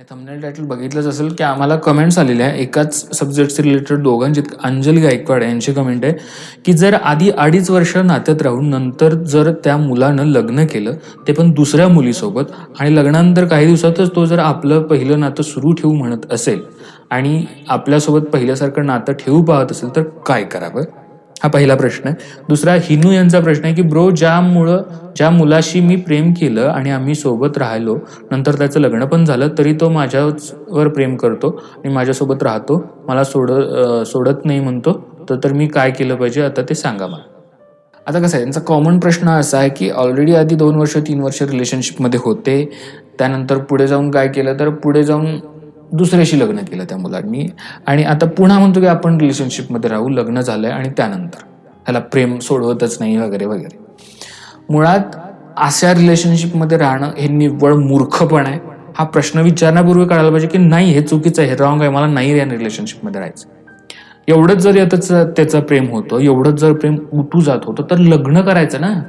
Thumbnail title बघितलंच असेल की आम्हाला कमेंट्स आलेल्या आहे एकाच सब्जेक्टचे रिलेटेड दोघांची अंजली गायकवाड यांची कमेंट आहे की जर आधी अडीच वर्ष नात्यात राहून नंतर जर त्या मुलानं लग्न केलं ते पण दुसऱ्या मुलीसोबत आणि लग्नानंतर काही दिवसातच तो जर आपलं पहिलं नातं सुरू ठेवू म्हणत असेल आणि आपल्यासोबत पहिल्यासारखं नातं ठेवू पाहत असेल तर काय करावं? हा पहिला प्रश्न आहे. दुसरा हिनू यांचा प्रश्न आहे की ब्रो ज्यामुळं ज्या मुलाशी मी प्रेम केलं आणि आम्ही सोबत राहिलो नंतर त्याचं लग्न पण झालं तरी तो माझ्यावर प्रेम करतो आणि माझ्यासोबत राहतो मला सोड सोडत नाही म्हणतो तर तर मी काय केलं पाहिजे आता ते सांगा मला. आता कसं आहे यांचा कॉमन प्रश्न असा आहे की ऑलरेडी आधी दोन वर्ष तीन वर्ष रिलेशनशिपमध्ये होते त्यानंतर पुढे जाऊन काय केलं तर पुढे जाऊन दुसऱ्याशी लग्न केलं त्या मुलांनी. आणि आता पुन्हा म्हणतो की आपण रिलेशनशिपमध्ये राहू लग्न झालंय आणि त्यानंतर. ह्याला प्रेम सोडवतच नाही वगैरे वगैरे. मुळात अशा रिलेशनशिपमध्ये राहणं हे निव्वळ मूर्खपण आहे. हा प्रश्न विचारण्यापूर्वी कळायला पाहिजे की नाही हे चुकीचं आहे हे रॉंग आहे मला नाही या रिलेशनशिपमध्ये राहायचं. एवढंच जर त्याचं त्याचं प्रेम होतं एवढंच जर प्रेम उठू जात होतं तर लग्न करायचं ना.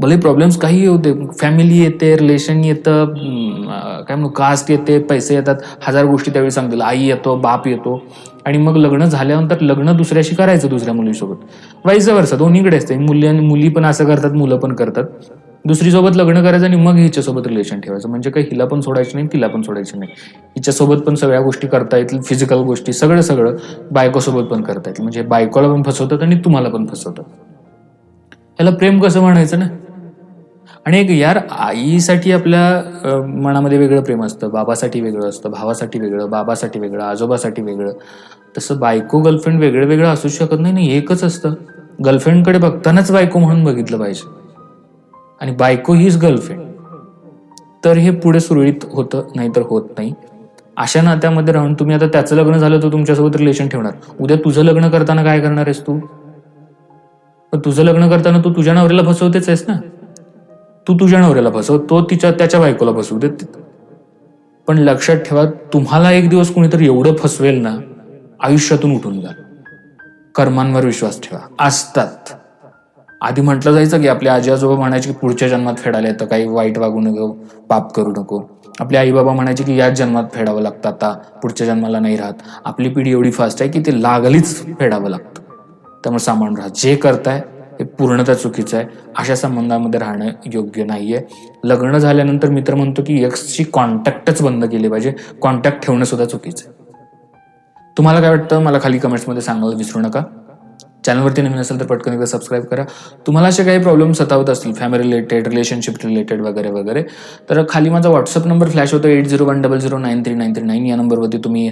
भले प्रॉब्लेम्स काही होते. फॅमिली येते रिलेशन येतं काय म्हणू कास्ट येते पैसे येतात. हजार गोष्टी त्यावेळी सांगतील. आई येतो बाप येतो. आणि मग लग्न झाल्यानंतर लग्न दुसऱ्याशी करायचं दुसऱ्या मुलीसोबत. वाईस वर्ष दोन्हीकडे असते. मुली आणि मुली पण असं करतात मुलं पण करतात. दुसरीसोबत लग्न करायचं आणि मग हिच्यासोबत रिलेशन ठेवायचं. म्हणजे काही हिला पण सोडायचं नाही तिला पण सोडायचं नाही. हिच्यासोबत पण सगळ्या गोष्टी करता येतील. फिजिकल गोष्टी सगळं सगळं बायकोसोबत पण करता येतील. म्हणजे बायकोला पण फसवतात आणि तुम्हाला पण फसवतात. याला प्रेम कसं म्हणायचं ना? आणि एक यार आईसाठी आपल्या मनामध्ये वेगळं प्रेम असतं बाबासाठी वेगळं असतं भावासाठी वेगळं बाबासाठी वेगळं आजोबासाठी वेगळं. तसं बायको गर्लफ्रेंड वेगळं वेगळं असू शकत नाही नाही एकच असतं. गर्लफ्रेंडकडे बघतानाच बायको म्हणून बघितलं पाहिजे. आणि बायको हीच गर्लफ्रेंड. तर हे पुढे सुरळीत होतं नाहीतर होत नाही. अशा नात्यामध्ये राहून तुम्ही आता त्याचं लग्न झालं तर तुमच्यासोबत रिलेशन ठेवणार. उद्या तुझं लग्न करताना काय करणार आहेस तू? तुझं लग्न करताना तू तुझ्या नवऱ्याला फसवतेच आहेस ना? तू तुझ्या नवऱ्याला बसव तो तिच्या त्याच्या बायकोला बसवू दे. पण लक्षात ठेवा तुम्हाला एक दिवस कोणीतरी एवढं फसवेल ना आयुष्यातून उठून जा. कर्मांवर विश्वास ठेवा. असतात. आधी म्हटलं जायचं की आपले आजी आजोबा म्हणायचे की पुढच्या जन्मात फेडायला येतं काही वाईट वागू नको पाप करू नको. आपले आई बाबा म्हणायचे की याच जन्मात फेडावं लागतं आता पुढच्या जन्माला नाही राहत. आपली पिढी एवढी फास्ट आहे की ते लागलीच फेडावं लागतं. त्यामुळे सामान राहा. जे करताय हे पूर्णतः चुकीचं आहे. अशा संबंधामध्ये राहणं योग्य नाही आहे लग्न झाल्यानंतर मित्र म्हणतो की एक्सची कॉन्टॅक्टच बंद केली पाहिजे. कॉन्टॅक्ट ठेवणं सुद्धा चुकीचं आहे. तुम्हाला काय वाटतं? मला खाली कमेंट्समध्ये सांगायला विसरू नका. चॅनलवरती नवीन असेल तर पटकन एकदा सबस्क्राईब करा. तुम्हाला असे काही प्रॉब्लेम सतावत असतील फॅमिली रिलेटेड रिलेशनशिप रिलेटेड वगैरे वगैरे तर खाली माझा व्हॉट्सअप नंबर फ्लॅश होतो eight zero one double zero nine three nine three nine या नंबरवरती तुम्ही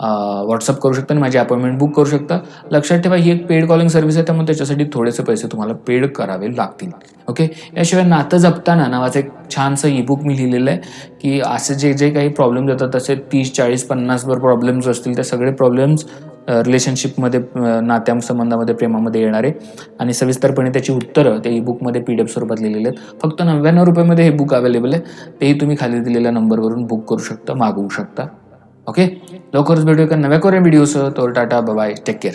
व्हॉट्सअप करू शकता आणि माझी अपॉइंटमेंट बुक करू शकता. लक्षात ठेवा ही एक पेड कॉलिंग सर्व्हिस आहे त्यामुळे त्याच्यासाठी थोडेसे पैसे तुम्हाला पेड करावे लागतील. ओके याशिवाय नातं जपताना नावाचं एक छानसं ईबुक मी लिहिलेलं आहे की असे जे जे काही प्रॉब्लेम्स येतात तसे तीस चाळीस पन्नासभर प्रॉब्लेम्स असतील ते सगळे प्रॉब्लेम्स रिलेशनशिपमध्ये नात्या संबंधामध्ये प्रेमामध्ये येणारे आणि सविस्तरपणे त्याची उत्तरं ते ई बुकमध्ये पी डी एफ स्वरूपात लिहिलेले आहेत. फक्त नव्याण्णव रुपयामध्ये हे बुक अवेलेबल आहे. तेही तुम्ही खाली दिलेल्या नंबरवरून बुक करू शकता मागवू शकता. ओके लवकरच भेटूया एका नव्या कोऱ्या व्हिडिओसह तर टाटा बाय टेक केअर